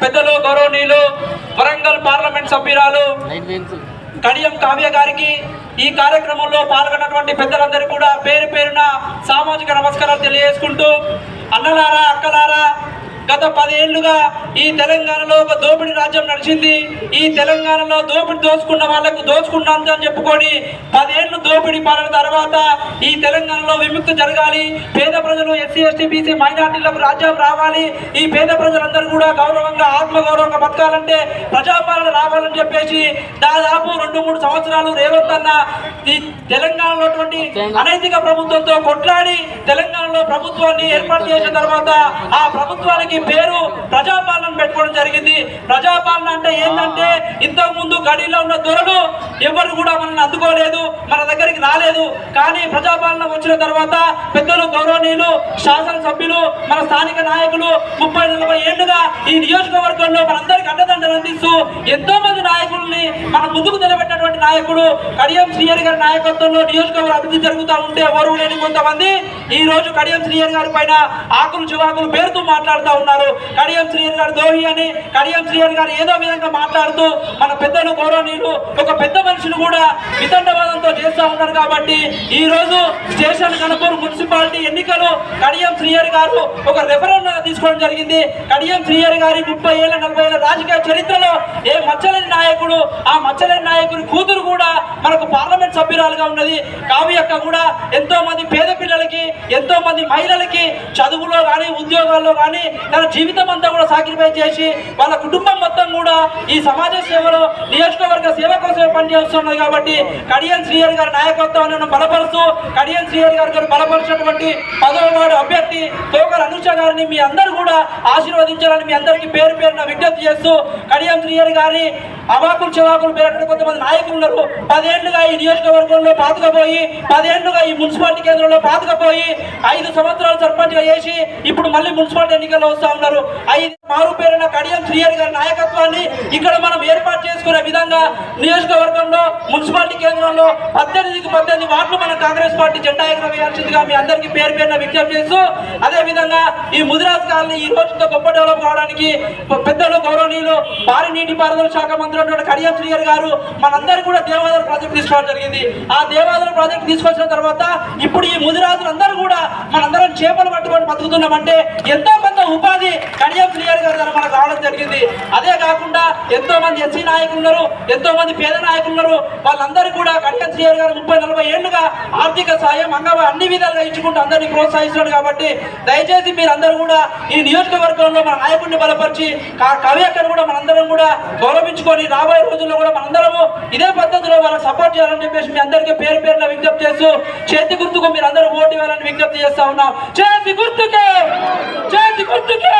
పెద్దలు గౌరవనీయులు వరంగల్ పార్లమెంట్ సభ్యురాలు కడియం కావ్య గారికి ఈ కార్యక్రమంలో పాల్గొన్నటువంటి పెద్దలందరూ కూడా పేరు పేరున సామాజిక నమస్కారాలు తెలియజేసుకుంటూ అన్నలారా అక్కలారా గత పదేళ్ళుగా ఈ తెలంగాణలో ఒక దోపిడీ రాజ్యం నడిచింది. ఈ తెలంగాణలో దోపిడీ దోచుకున్న వాళ్ళకు దోచుకున్నాను అని చెప్పుకొని పదేళ్ళు దోపిడీ పాలన తర్వాత ఈ తెలంగాణలో విముక్తి జరగాలి. పేద ప్రజలు ఎస్సీ ఎస్టీ బీసీ మైనార్టీలకు రాజ్యం రావాలి. ఈ పేద ప్రజలందరూ కూడా గౌరవంగా ఆత్మగౌరవంగా బతకాలంటే ప్రజాపాలన రావాలని చెప్పేసి దాదాపు రెండు మూడు సంవత్సరాలు రేవంత్ అన్న ఈ తెలంగాణలో అనైతిక ప్రభుత్వంతో కొట్లాడి తెలంగాణలో ప్రభుత్వాన్ని ఏర్పాటు చేసిన తర్వాత ఆ ప్రభుత్వానికి పేరు ప్రజాపాలన పెట్టుకోవడం జరిగింది. ప్రజాపాలన అంటే ఏంటంటే ఇంతకు ముందు గడిలో ఉన్న దొరలు ఎవరు కూడా మనల్ని అందుకోలేదు మన దగ్గరికి రాలేదు. కానీ ప్రజాపాలన వచ్చిన తర్వాత పెద్దలు గౌరవనీయులు శాసనసభ్యులు మన స్థానిక నాయకులు ముప్పై నలభై ఏళ్ళుగా ఈ నియోజకవర్గంలో మనందరికి అండదండలు అందిస్తూ ఎంతో మంది నాయకుల్ని మన ముందుకు నిలబెట్టినటువంటి నాయకుడు కడియం శ్రీయర్ గారి నాయకత్వంలో నియోజకవర్గ అభివృద్ధి జరుగుతూ ఉంటే ఓరు లేని కొంతమంది ఈ రోజు కడియం శ్రీయర్ గారి పైన ఆకులు చివాకులు పేరుతూ మాట్లాడుతూ ఉన్నారు. కడియం శ్రీయర్ గారు దోహి అని కడియం శ్రీయర్ గారు ఏదో విధంగా మాట్లాడుతూ మన పెద్దలు గౌరవనీయులు ఒక పెద్ద మనిషిని కూడా వితండవాదంతో చేస్తూ ఉన్నారు కాబట్టి ఈ రోజు స్టేషన్ కనుపూర్ మున్సిపాలిటీ ఎన్నికలు కడియం శ్రీయర్ గారు ఒక రెఫరెన్ తీసుకోవడం జరిగింది. కడియం శ్రీయర్ గారి ముప్పై ఏళ్ళ నలభై ఏళ్ళ రాజకీయ చరిత్రలో ఏ మచ్చలేని నాయకుడు ఆ మచ్చలేని నాయకుడి కూతురు కూడా మనకు పార్లమెంట్ సభ్యురాలుగా ఉన్నది. కావ్య యొక్క కూడా ఎంతో మంది పేద పిల్లలకి ఎంతో మంది మహిళలకి చదువులో కానీ ఉద్యోగాల్లో కానీ తన జీవితం అంతా కూడా సాక్రిఫై చేసి వాళ్ళ కుటుంబం మొత్తం కూడా ఈ సమాజ సేవలో నియోజకవర్గ సేవ కోసమే పనిచేస్తున్నది కాబట్టి కడియం శ్రీహరి గారి నాయకత్వాన్ని బలపరుస్తూ కడియం శ్రీహరి గారి గారు బలపరిచినటువంటి పదవ అభ్యర్థి తోకర్ అనుష గారిని మీ అందరూ కూడా ఆశీర్వదించాలని మీ అందరికీ పేరు పేరున విజ్ఞప్తి చేస్తూ కడియం శ్రీహరి గారి అవాకులు చివాకులు పేరుటువంటి కొంతమంది నాయకులు ఉన్నారు. పదేళ్ళుగా ఈ నియోజకవర్గంలో పాతుకపోయి పదేళ్ళుగా ఈ మున్సిపాలిటీ కేంద్రంలో పాతుకపోయి ఐదు సంవత్సరాలు సర్పంచ్గా చేసి ఇప్పుడు మళ్ళీ మున్సిపాలిటీ ఎన్నికల్లో వస్తా ఉన్నారు. ఐదు మారు పేరున కడియం శ్రీహరి గారి నాయకత్వాన్ని ఇక్కడ మనం ఏర్పాటు చేసుకునే విధంగా నియోజకవర్గంలో మున్సిపాలిటీ కేంద్రంలో పద్దెనిమిదికి పద్దెనిమిది వార్డులు మన కాంగ్రెస్ పార్టీ జెండా ఎగరవేయాల్సిందిగా మీ అందరికీ పేరు పేరున విజ్ఞప్తి చేస్తూ అదే విధంగా ఈ ముదిరాజ్ కాలనీ ఈ రోజుతో గొప్ప డెవలప్ కావడానికి పెద్దలు గౌరవనీయులు భారీ నీటిపారుదల శాఖ మంత్రి ఉన్నటువంటి కడియం శ్రీహరి గారు మనందరూ కూడా దేవాదాయ ప్రాజెక్ట్ తీసుకోవడం జరిగింది. ఆ దేవాదాయ ప్రాజెక్ట్ తీసుకొచ్చిన తర్వాత ఇప్పుడు ఈ ముదిరాజులందరూ కూడా మనందరం చేపలు పట్టుకొని బతుకుతున్నామంటే ఎంతో కొంత ఉపాధి కడియం శ్రీహరి అంబేద్కర్ ద్వారా మనకు రావడం జరిగింది. అదే కాకుండా ఎంతో మంది ఎస్సీ నాయకులు ఉన్నారు ఎంతో మంది పేద నాయకులు ఉన్నారు. వాళ్ళందరూ కూడా కడియం గారు ముప్పై నలభై ఏళ్ళుగా ఆర్థిక సాయం అంగవ అన్ని విధాలుగా ఇచ్చుకుంటూ అందరినీ ప్రోత్సహిస్తున్నాడు కాబట్టి దయచేసి మీరందరూ కూడా ఈ నియోజకవర్గంలో మన నాయకుడిని బలపరిచి కవి అక్కడ కూడా మనందరం కూడా గౌరవించుకొని రాబోయే రోజుల్లో కూడా మనందరము ఇదే పద్ధతిలో వాళ్ళకి సపోర్ట్ చేయాలని చెప్పేసి మీ అందరికీ పేరు పేరున విజ్ఞప్తి చేస్తూ చేతి గుర్తుకు మీరు అందరూ ఓటు ఇవ్వాలని విజ్ఞప్తి చేస్తా ఉన్నాం. చేతి గుర్తుకే! చేతి గుర్తుకే!